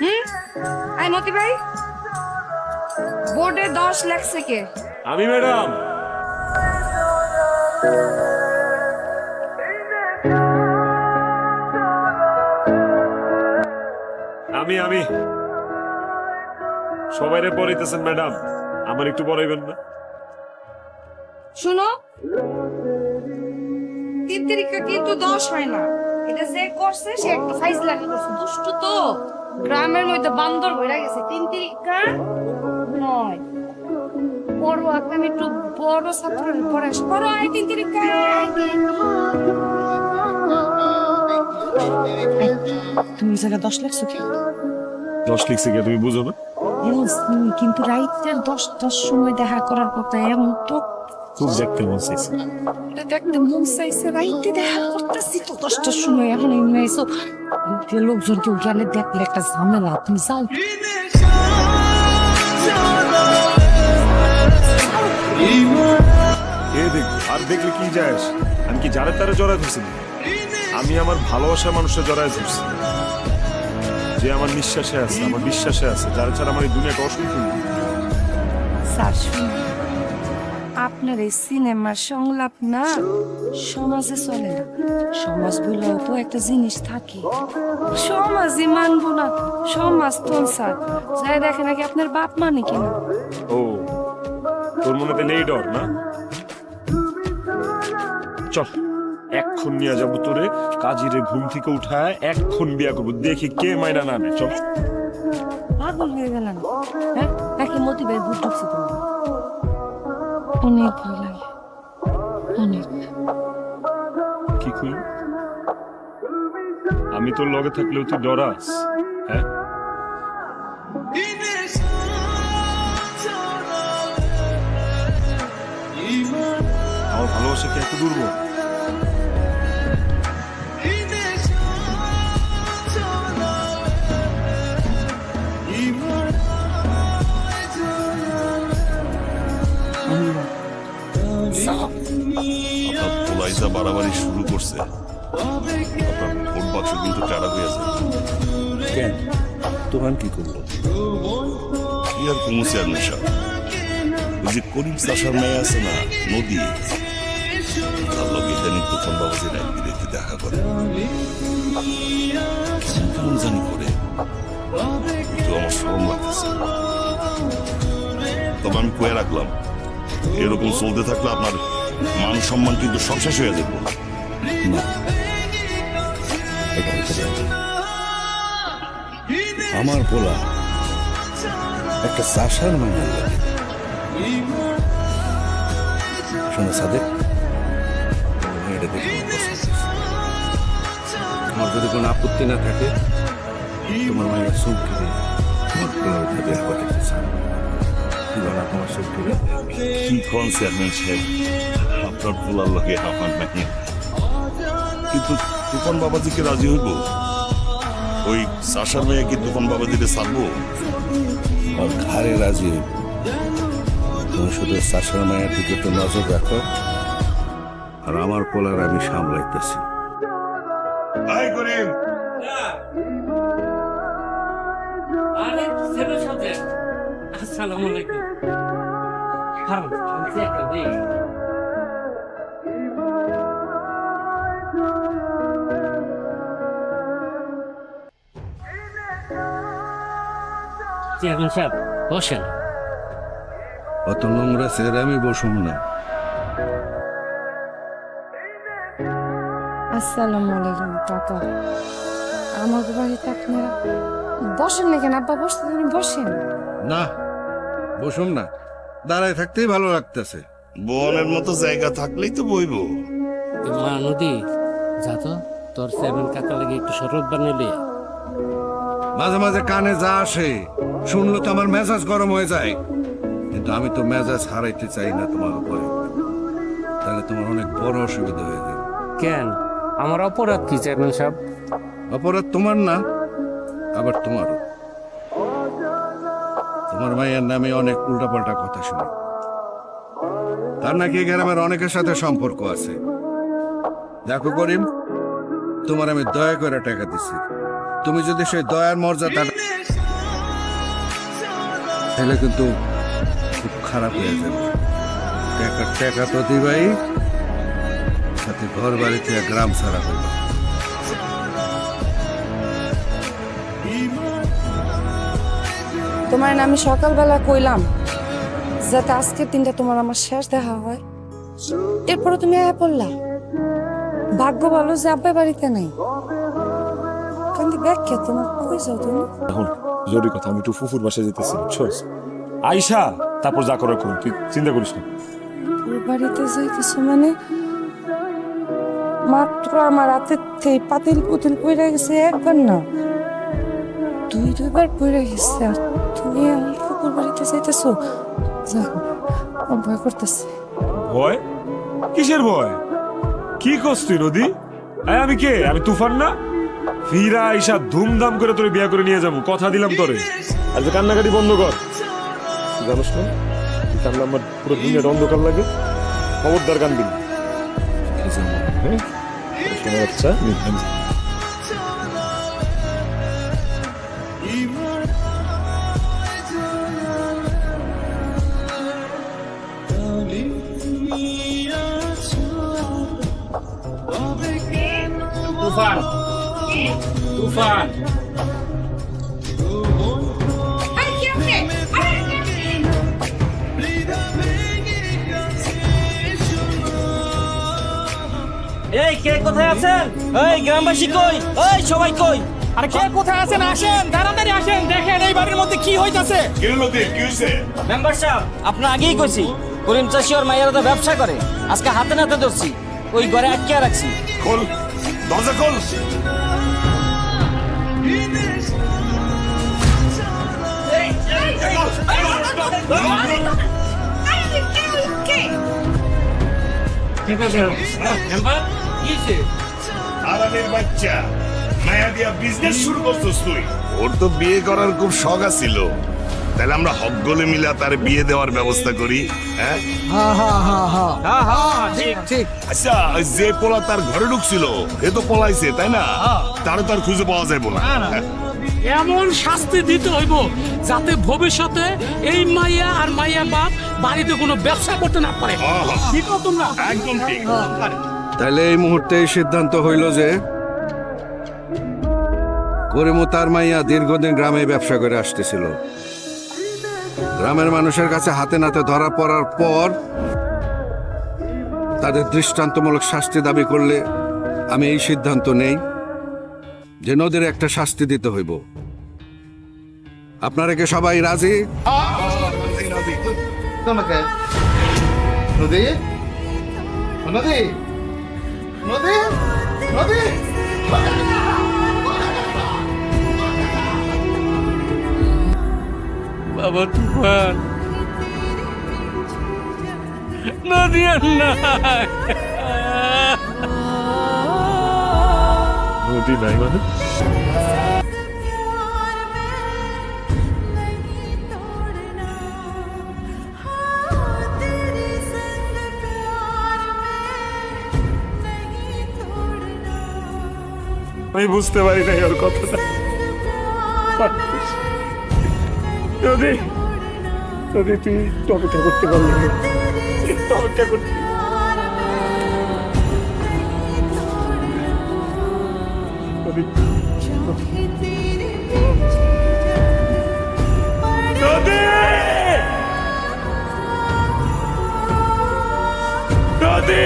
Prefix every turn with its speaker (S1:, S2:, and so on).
S1: হুম? I মতি ভাই। বোর্ডে দশ লেখছে কে?
S2: আমি ম্যাডাম। আমি আমি। সবাইরে পড়াইতেছেন ম্যাডাম। আমার একটু পড়াইবেন না।
S1: শুনো। তিন তারিখে কিন্তু দশ হয় না। এটা যে করছে সে একটা সাইজ লাগে দুষ্টু তো। গ্রামের মধ্যে বান্দর হয়ে গেছে। তিন তারিখা নয়। বড় একদম একটু বড় ছাত্র পড়ে বড় আয় তিন তারিখা। তুমি জায়গা দশ লাখ কি?
S2: দশ লিখছে গিয়ে তুমি বুঝো না?
S1: কিন্তু রাইতের দশটার সময় দেখা করার কথা এমন তো
S2: খুব দেখতে মন চাইছে।
S1: দেখতে মন চাইছে রাইতে দেখা করতেছি। তো দশটার সময় এখন এমনি এসো যে লোকজন কেউ গেলে দেখলে একটা ঝামেলা তুমি যাও।
S2: এ দেখ আর দেখলে কি যায়? আমি কি যারে তারে জড়ায় ধরছি আমি আমার ভালোবাসার মানুষের জড়ায় ধরছি। যে আমার নিঃশ্বাসে আছে আমার বিশ্বাসে আছে যারা ছাড়া আমার এই দুনিয়াটা অসম্পূর্ণ
S1: স্যার শুনুন। আপনার এই সিনেমার সংলাপ না সমাজে চলে না। সমাজ বলেও তো একটা জিনিস থাকে। সমাজই মানবো না সমাজ তো স্যার যাই দেখে নাকি আপনার বাপ মানে কিনা
S2: ও তোর মনে তো নেই ডর না? চল এক্ষণ নিয়ে যাব তোরে কাজিরে ঘুম থেকে উঠায় এক্ষণ বিয়া করব। দেখি কে মাইনা না নেয় চল।
S1: পাগল হয়ে গেলেন হ্যাঁ নাকি মোটিভের ভূত ঢুকছে তোমার। অনেক ভালো লাগে। অনেক।
S2: কি কই আমি তোর লগে থাকলেও তুই ডরাস হ্যাঁ? ভালোবাসা কি এত দুর্বল?
S3: পোলাইজা বাড়াবাড়ি শুরু করছে। আপনার ভোট বাক্স কিন্তু টাড়া হয়ে যাবে
S4: কেন? তোমার কি করল?
S3: কি আর কমু চেয়ারম্যান সাহেব? ওই যে করিম চাষার মেয়ে আছে না নদী। তার লগে ইদানিং তুফান বাবাজির একদিন একটু দেখা করে। কেমন কেমন জানি করে। কিন্তু আমার সরম লাগতেছে। তবে আমি কয়ে রাখলাম এরকম চলতে থাকলে আপনার মান সম্মান কিন্তু সব শেষ হয়ে যাবে
S4: না এটা হতে পারে না। আমার পোলা একটা চাষার মানে শোনো সাদেক এটা দেখে আমার পছন্দ হয়েছে। তোমার যদি কোনো আপত্তি না থাকে তোমার মায়ের দিয়ে তোমার পোলার সাথে একবার দেখতে চান কি বলা তোমার চৌকি
S3: কি কোন চেয়ারম্যান সাহেব আপনার পোলার লগে আমার নাই কিন্তু তুফান বাবাজিকে রাজি হইব? ওই চাষার মেয়ে কি তুফান বাবাজিকে ছাড়বো?
S4: আর ঘাড়ে রাজি হইব। তুমি শুধু চাষার মায়ের দিকে তো নজর রাখো। আর আমার পোলার আমি সামলাইতেছি।
S3: আই করিম
S5: আরে আসসালামু আলাইকুম হারাম আমি দেই চেয়ারম্যান সাহেব বসেন
S4: আমি বসুম না
S1: আসসালামু আলাইকুম কাকা। আমার বাড়িতে আপনারা বসেন না কেন আব্বা বসতে বসেন।
S4: না। বসুম না। দাঁড়ায় থাকতেই ভালো লাগতেছে।
S3: বনের মতো জায়গা থাকলেই তো বইব।
S5: মা নদী যা তো তোর চেয়ারম্যান কাকা লাগে একটু শরবত বানাইলে
S4: মাঝে মাঝে কানে যা আসে শুনলো তো আমার মেজাজ গরম হয়ে যায়। কিন্তু আমি তো মেজাজ হারাইতে চাই না তোমার উপরে। তাহলে তোমার অনেক বড় অসুবিধা হয়ে যাবে।
S5: কেন? আমার অপরাধ কি চেয়ারম্যান সাহেব?
S4: অপরাধ তোমার না আবার তোমারও। তোমার মায়ের নামে অনেক উল্টাপাল্টা কথা শুনি। তার নাকি গ্রামের অনেকের সাথে সম্পর্ক আছে। দেখো করিম, তোমার আমি দয়া করে টাকা দিছি। তুমি যদি সেই দয়ার মর্যাদা তাহলে কিন্তু খুব খারাপ হয়ে যাবে। টাকা টাকা দিবাই, সাথে ঘর বাড়ি থেকে গ্রাম সারা করবা
S1: তোমার আমি সকালবেলা কইলাম যাতে আজকের দিনটা তোমার আমার শেষ দেখা হয়। এরপরে তুমি আয়া পড়লা। ভাগ্য ভালো যে আব্বা বাড়িতে নাই। কান্দি ব্যাখ্যা তোমার কই যাও তুমি?
S2: এখন জরুরি কথা আমি একটু ফুফুর বাসায় যেতেছি বুঝছস আইসা তারপর যা করার করুন তুই চিন্তা করিস না।
S1: ওর বাড়িতে যাইতেছো মানে? মাত্র আমার হাতে থেকে পাতিল পুতিল পইরা গেছে একবার না। দুই দুইবার পইরা গেছে আর আমার কুকুর বাড়িতে যাইতেছো? আমার ভয় করতেছে।
S2: ভয়? কিসের ভয়? কি করছ তুই নদী এই, আমি কে? আমি তুফান না? ফিরা আইসা ধুমধাম করে তোরে বিয়া করে নিয়ে যাব কথা দিলাম তোরে। আর যে কান্নাকাটি বন্ধ কর। জানিস না? কান্না আমার পুরো দুনিয়াটা অন্ধকার লাগে। খবরদার কানবি না। হ্যাঁ? শোনা
S5: তুফান তুফান
S6: এই কে কোথায় আছেন? এই গ্রামবাসী কই? এই সবাই কই?
S7: আরে কে কোথায় আছেন? আসেন তাড়াতাড়ি আসেন দেখেন এই বাড়ির মধ্যে কি হইতাছে।
S6: মেম্বার সাহেব আপনার আগেই কইছি করিম চাষি ওর মাইয়ারা তো ব্যবসা করে। আজকে হাতে নাতে ধরছি ওই ঘরে আটকিয়া রাখছি।
S3: খোল। দরজা খোল। বাচ্চা, মায়া দিয়া বিজনেস শুরু করছিস তুই। ওর তো বিয়ে করার খুব শখ আছিল। তাহলে আমরা হকগলে মিলা তার বিয়ে দেওয়ার ব্যবস্থা করি হ্যাঁ?
S7: ঠিক ঠিক।
S3: আচ্ছা যে পোলা তার ঘরে ঢুকছিল এ তো পলাইছে তাই না? তারও তার খুঁজে পাওয়া না।
S7: এমন শাস্তি দিতে হইব যাতে ভবিষ্যতে এই মাইয়া আর মাইয়া বাপ বাড়িতে কোনো ব্যবসা করতে না পারে।
S3: হ্যাঁ, হ্যাঁ।
S7: ঠিক না
S3: একদম ঠিক।
S4: তাহলে এই মুহূর্তে সিদ্ধান্ত হইল যে করিমু তার মাইয়া দীর্ঘদিন গ্রামে ব্যবসা করে আসতেছিল। গ্রামের মানুষের কাছে হাতে নাতে ধরা পড়ার পর তাদের দৃষ্টান্তমূলক শাস্তি দাবি করলে আমি এই সিদ্ধান্ত নেই যে নদীর একটা শাস্তি দিতে হইব। আপনারা কি সবাই রাজি?
S8: নদী? নদী? নদী? নদী?
S5: বাবা তুফান নদী নাই
S2: নদী নাই মানে? আমি বুঝতে পারি নাই ওর কথাটা। যদি যদি তুই অপেক্ষা করতে পারলি। অপেক্ষা করতে নদী নদী